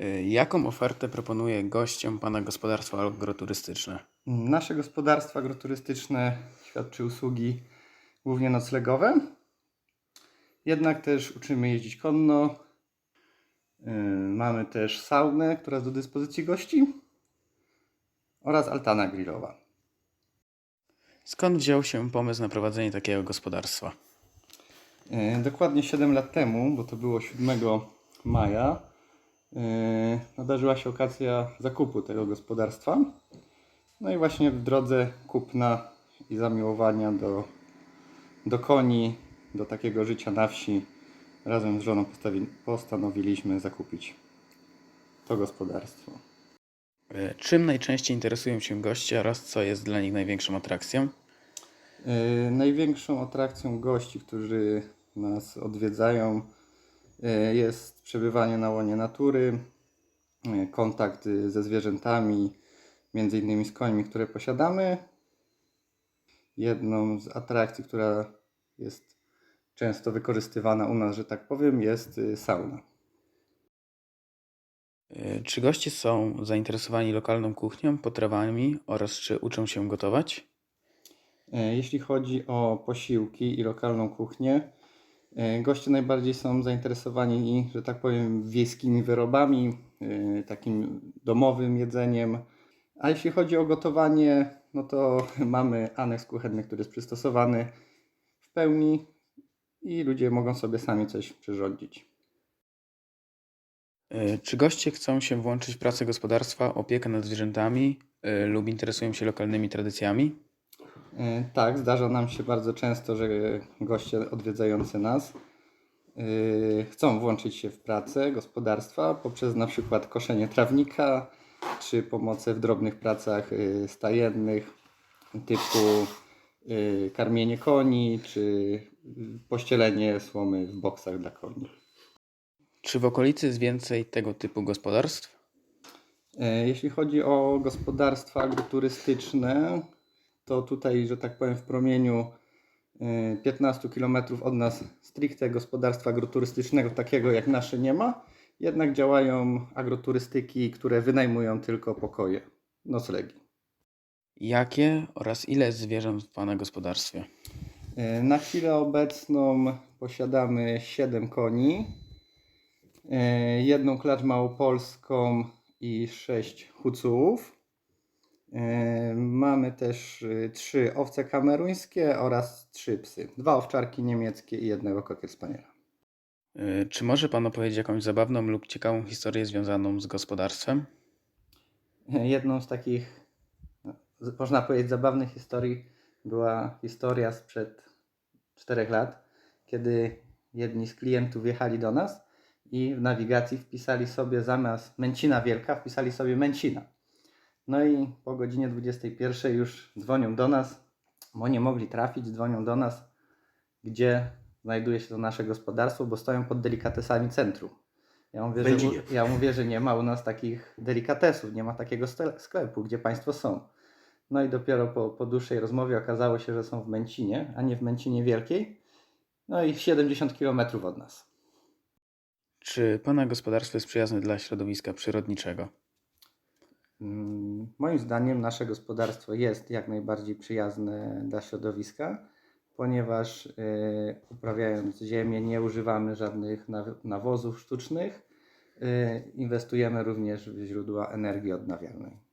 Y, Jaką ofertę proponuje gościom Pana gospodarstwo agroturystyczne? Nasze gospodarstwo agroturystyczne świadczy usługi głównie noclegowe. Jednak też uczymy jeździć konno. Yy, Mamy też saunę, która jest do dyspozycji gości oraz altana grillowa. Skąd wziął się pomysł na prowadzenie takiego gospodarstwa? Yy, Dokładnie 7 lat temu, bo to było 7 maja, nadarzyła się okazja zakupu tego gospodarstwa. No i właśnie w drodze kupna i zamiłowania do, do koni, do takiego życia na wsi, razem z żoną postanowiliśmy zakupić to gospodarstwo. Y, Czym najczęściej interesują się goście oraz co jest dla nich największą atrakcją? Yy, największą atrakcją gości, którzy nas odwiedzają, yy, jest przebywanie na łonie natury, yy, kontakt yy, ze zwierzętami, między innymi z końmi, które posiadamy. Jedną z atrakcji, która jest często wykorzystywana u nas, że tak powiem, jest sauna. Czy goście są zainteresowani lokalną kuchnią, potrawami oraz czy uczą się gotować? E, Jeśli chodzi o posiłki i lokalną kuchnię, e, goście najbardziej są zainteresowani, że tak powiem, wiejskimi wyrobami, e, takim domowym jedzeniem. A jeśli chodzi o gotowanie, no to mamy aneks kuchenny, który jest przystosowany w pełni i ludzie mogą sobie sami coś przyrządzić. Y, Czy goście chcą się włączyć w pracę gospodarstwa, opiekę nad zwierzętami lub interesują się lokalnymi tradycjami? E, Tak, zdarza nam się bardzo często, że goście odwiedzający nas e, chcą włączyć się w pracę gospodarstwa poprzez na przykład koszenie trawnika czy pomocę w drobnych pracach e, stajennych typu karmienie koni czy pościelenie słomy w boksach dla koni. Czy w okolicy jest więcej tego typu gospodarstw? Jeśli chodzi o gospodarstwa agroturystyczne, to tutaj, że tak powiem, w promieniu e, 15 km od nas stricte gospodarstwa agroturystycznego takiego jak nasze nie ma. Jednak działają agroturystyki, które wynajmują tylko pokoje, noclegi. Jakie oraz ile jest zwierząt w Pana gospodarstwie? E, Na chwilę obecną posiadamy 7 koni, e, jedną klacz małopolską i 6 hucułów. E, Mamy też 3 owce kameruńskie oraz 3 psy. Dwa owczarki niemieckie i jednego cocker spaniela. Y, Czy może Pan opowiedzieć jakąś zabawną lub ciekawą historię związaną z gospodarstwem? Jedną z takich, no, można powiedzieć, zabawnych historii była historia sprzed 4 lat, kiedy jedni z klientów wjechali do nas i w nawigacji wpisali sobie zamiast Męcina Wielka, wpisali sobie Męcina. No i po godzinie 21 już dzwonią do nas, bo nie mogli trafić, dzwonią do nas, gdzie znajduje się to nasze gospodarstwo, bo stoją pod delikatesami centrum. Ja mówię, że, ja mówię, że nie ma u nas takich delikatesów, nie ma takiego sklepu, gdzie Państwo są. No i dopiero po, po dłuższej rozmowie okazało się, że są w Męcinie, a nie w Męcinie Wielkiej. No i 70 km od nas. Czy Pana gospodarstwo jest przyjazne dla środowiska przyrodniczego? Moim zdaniem nasze gospodarstwo jest jak najbardziej przyjazne dla środowiska, ponieważ y, uprawiając ziemię nie używamy żadnych naw- nawozów sztucznych. y, Inwestujemy również w źródła energii odnawialnej.